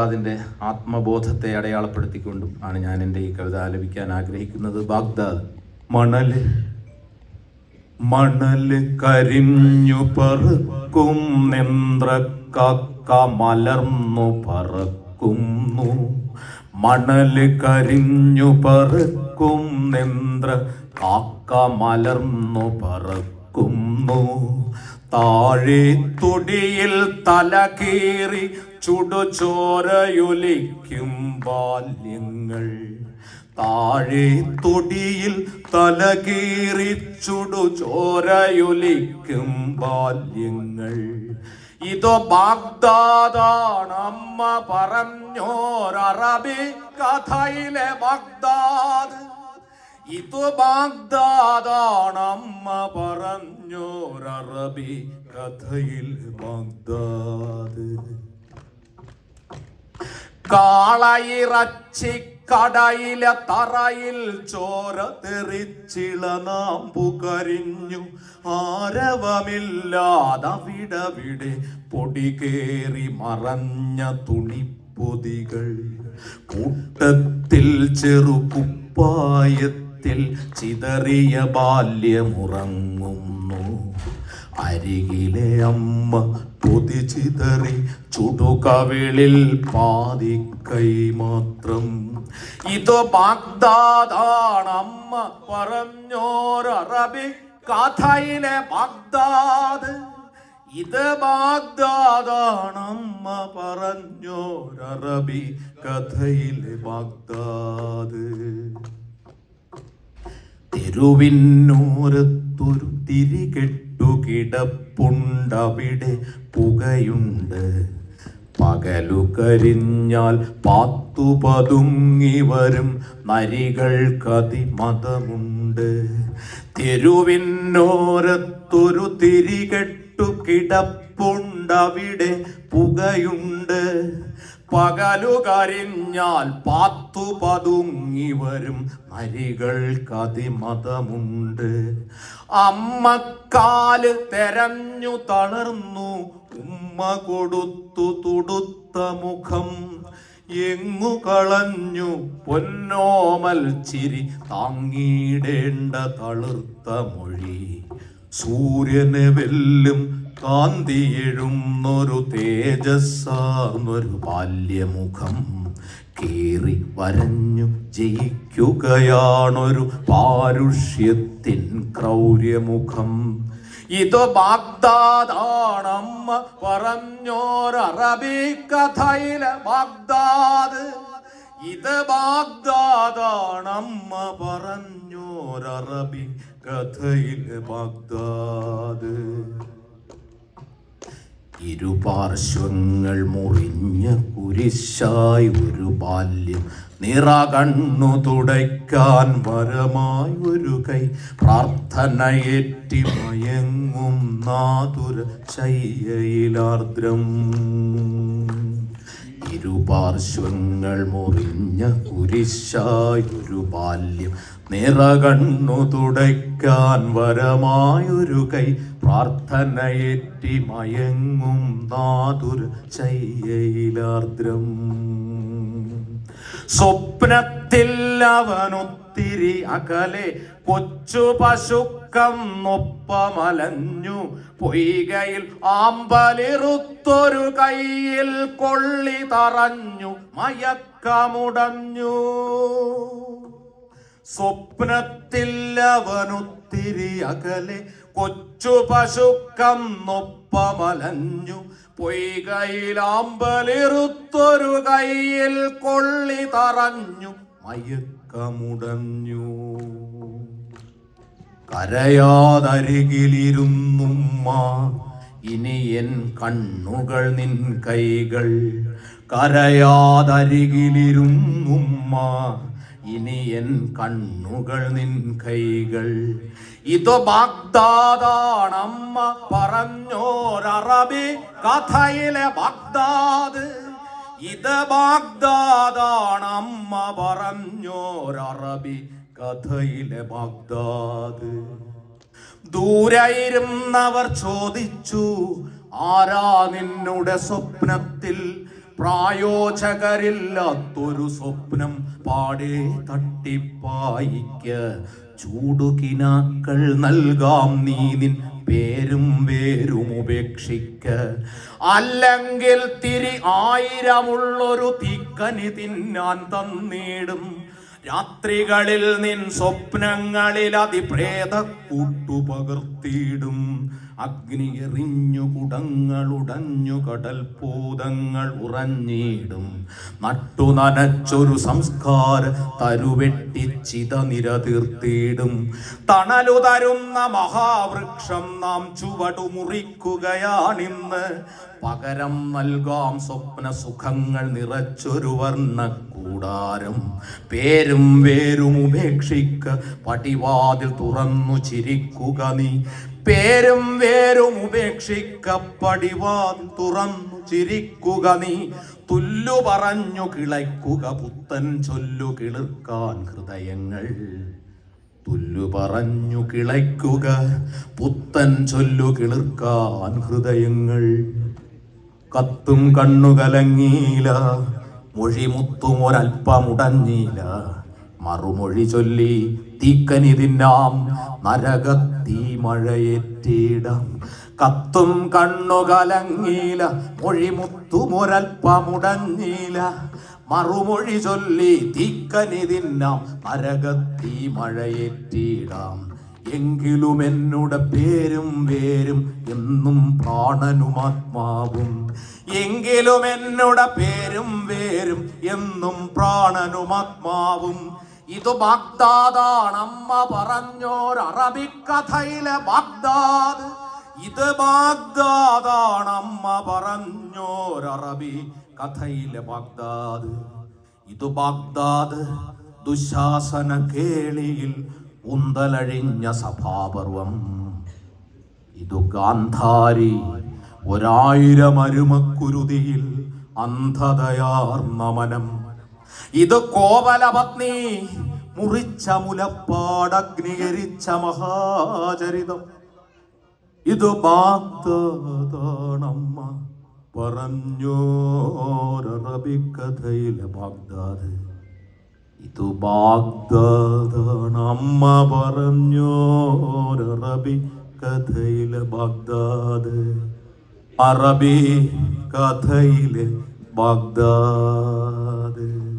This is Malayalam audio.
അതിന്റെ ആത്മബോധത്തെ അടയാളപ്പെടുത്തിക്കൊണ്ടും ആണ് ഞാൻ എന്റെ ഈ കവിത ആലപിക്കാൻ ആഗ്രഹിക്കുന്നത്. ബാഗ്ദാദ്. മണൽ മണൽ കരിഞ്ഞു പറക്കും നെന്ത്രക്കാക്ക മലർന്നു പറക്കുന്നു. മണൽ കരിഞ്ഞു പറക്കും നിന്ദ്ര കാക്ക മലർന്നു പറക്കുന്നു. താഴെ തുടിയിൽ തല കീറി ചുടുചോരയൊലിക്കും ബാല്യങ്ങൾ. താഴെ തൊടിയിൽ തലകീറി ചുടുചോരയൊലിക്കും ബാല്യങ്ങൾ. ഇതോ ബാഗ്ദാദാണ് അമ്മ പറഞ്ഞോരറബി കഥയിലെ ബാഗ്ദാദ്. ഇത് ബാഗ്ദാദാണ് അമ്മ പറഞ്ഞോരറബി കഥയിൽ ബാഗ്ദാദ്. കാളയിറച്ചി കടയിലെ തറയിൽ ചോര തെറിച്ചിള നാമ്പു കരിഞ്ഞു. ആരവമില്ലാതവിടവിടെ പൊടി കേറി മറഞ്ഞ തുണിപ്പൊതികൾ. കൂട്ടത്തിൽ ചെറുകുപ്പായത്തിൽ ചിതറിയ ബാല്യമുറങ്ങുന്നു. അരികിലെ അമ്മ പൊതി ചിതറി ചുടുകവിളിൽ പാതിക്കൈ മാത്രം. ഇതോ ബാഗ്ദാദാണ് അമ്മ പറഞ്ഞോരറബി കഥയിലെ ബാഗ്ദാദ്. ഇത് ബാഗ്ദാദാണ് അമ്മ പറഞ്ഞോരറബി കഥയിലെ ബാഗ്ദാദ്. തെരുവിനോരത്തൊരു തിരികെട്ടുകിടപ്പുണ്ടവിടെ പുകയുണ്ട്. പകലു കരിഞ്ഞാൽ പാത്തു പതുങ്ങി വരും നരികൾക്കതിമതമുണ്ട് മതമുണ്ട്. തെരുവിനോരത്തൊരു തിരികെട്ടു കിടപ്പുണ്ടവിടെ പുകയുണ്ട്. പകലു കരിഞ്ഞാൽ പാത്തു പതുങ്ങി വരും നരികൾക്കതിമതമുണ്ട് അമ്മക്കാൽ തെരഞ്ഞു തളർന്നു ഉമ്മ കൊടുത്തു തുടുത്ത മുഖം. എങ്ങു കളഞ്ഞു പൊന്നോമൽ ചിരി താങ്ങിയിടേണ്ട തളിർത്ത മൊഴി. സൂര്യന് വെല്ലും കാന്തിയെഴുന്നൊരു തേജസ്സാർന്നൊരു ബാല്യമുഖം കേറി വരഞ്ഞു ജയിക്കുകയാണൊരു പാരുഷ്യത്തിൻ ക്രൗര്യമുഖം. ഇത് ബാഗ്ദാദാണമ്മ പറഞ്ഞോരറബി കഥയിലെ ബാഗ്ദാദ്. ഇത് ബാഗ്ദാദാണമ്മ പറഞ്ഞോരറബി കഥയിലെ ബാഗ്ദാദ്. ഇരുപാർശ്വങ്ങൾ മുറിഞ്ഞ കുരിശായി ഒരു ബാല്യം. നിറ കണ്ണു തുടയ്ക്കാൻ വരമായി ഒരു കൈ. പ്രാർത്ഥനയേറ്റി മയങ്ങും നാതുര ശയ്യയിലാർദ്രം ഇരുപാർശ്വങ്ങൾ മുറിഞ്ഞ കുരിശായൊരു ബാല്യം ബാല്യം നിറകണ്ണു തുടയ്ക്കാൻ വരമായൊരു കൈ പ്രാർത്ഥനയേറ്റി മയങ്ങും നാതുര ചയ്യയിലാർദ്രം സ്വപ്നത്തിൽ അവനൊത്തിരി അകലെ കൊച്ചു പശുക്കം നൊപ്പമലഞ്ഞു പൊയ്കയിൽ ആമ്പലിറുത്തൊരു കയ്യിൽ കൊള്ളി തറഞ്ഞു മയക്കമുടഞ്ഞു. സ്വപ്നത്തിൽ അവനുത്തിരി അകലെ കൊച്ചു പശുക്കം നൊപ്പമലഞ്ഞു പൊയ്കയിലാമ്പലിറുത്തൊരു കയ്യിൽ കൊള്ളി തറഞ്ഞു മയക്കമുടഞ്ഞു. കരയാതരികിലിരുന്നുമ്മ. ഇനി എൻ കണ്ണുകൾ നിൻ കൈകൾ കരയാതരികിലിരുന്നുമ്മ. ഇനി എൻ കണ്ണുകൾ നിൻ കൈകൾ ഇത് ബാഗ്ദാദാണമ്മ പറഞ്ഞോരറബി കഥയിലെ ബാഗ്ദാദ്. ഇത് ബാഗ്ദാദാണമ്മ പറഞ്ഞോരറബി കഥയിലെ ബാഗ്ദാദ്. ദൂരായിരുന്നവർ ചോദിച്ചു ആരാ നിന്നുടെ സ്വപ്നത്തിൽ? പ്രായോജകരില്ലാത്തൊരു സ്വപ്നം പാടെ തട്ടിപ്പായിക്ക്. ചൂടുകിനാക്കൾ നൽകാം നീ നിൻ പേരും വേരും ഉപേക്ഷിക്ക. അല്ലെങ്കിൽ തിരി ആയിരമുള്ളൊരു തിക്കനി തിന്നാൻ തന്നിടും. രാത്രികളിൽ നിൻ സ്വപ്നങ്ങളിൽ അതിപ്രേത കൂട്ടുപകർത്തിയിടും. അഗ്നി എറിഞ്ഞു കുടങ്ങളുടഞ്ഞു കടൽ പൂതങ്ങൾ ഉറഞ്ഞിടും. നട്ടു നനച്ചൊരു സംസ്കാര തരുവെട്ടി ചിത നിരതീർത്തിയിടും. തണലു തരുന്ന മഹാവൃക്ഷം നാം ചുവടു മുറിക്കുകയാണിന്ന് പകരം നൽകാം സ്വപ്ന സുഖങ്ങൾ നിറച്ചൊരു വർണ കൂടാരം പേരും വേരും ഉപേക്ഷിക്ക പടിവാതിൽ തുറന്നു ചിരിക്കുക നീ. പേരും വേരും ഉപേക്ഷിക്ക പടിവാതിൽ തുറന്നു ചിരിക്കുക നീ. തുല്ലു പറഞ്ഞു കിളയ്ക്കുക പുത്തൻ ചൊല്ലു കിളിർക്കാൻ ഹൃദയങ്ങൾ. തുല്ലു പറഞ്ഞു കിളയ്ക്കുക പുത്തൻ ചൊല്ലു കിളിർക്കാൻ ഹൃദയങ്ങൾ. കത്തും കണ്ണുകലങ്ങീല മൊഴി ഒരൽപ്പമുടഞ്ഞില്ല ഒരൽപ്പമുടഞ്ഞീല മറുമൊഴി ചൊല്ലി തീക്കനി തിന്നാം നരകത്തീ മഴയേറ്റിടാം കത്തും കണ്ണുകലങ്ങീല മൊഴി മുത്തും ഒരൽപ്പമുടഞ്ഞീല മറുമൊഴി ചൊല്ലി തീക്കനി തിന്നാം നരകത്തീ മഴയേറ്റിടാം എങ്കിലും എന്നുടെ പേരും വേരും എന്നും പ്രാണനുമാത്മാവും എങ്കിലും എന്നുടെ പേരും വേരും എന്നും പ്രാണനുമാത്മാവും ഇത് ബാഗ്ദാദാണ്. അമ്മ പറഞ്ഞോർ അറബിക്കഥയിലെ ബാഗ്ദാദ്. ഇത് ബാഗ്ദാദാണ്. അമ്മ പറഞ്ഞോർ അറബി കഥയിലെ ബാഗ്ദാദ്. ഇത് ബാഗ്ദാദ് ദുശാസന കേളിയിൽ ഉന്തലഴിഞ്ഞ സഭാപർവം. ഇതു ഗാന്ധാരി ഒരായിരം അരുമക്കുരുതിയിൽ അന്ധതയാർന്ന മനം ഇത് കോവലപത്നി മുറിച്ച മുലപ്പാടഗ്നികരിച്ച മഹാചരിതം. ഇത് ബാഗ്ദാദാണമ്മ പറഞ്ഞോരറബിക്കഥയിലെ ബാഗ്ദാദ്. ഇത് ബാഗ്ദാദാണ് അമ്മ പറഞ്ഞോരറബി കഥയിലെ ബാഗ്ദാദ്. അറബി കഥയിലെ ബാഗ്ദാദ്.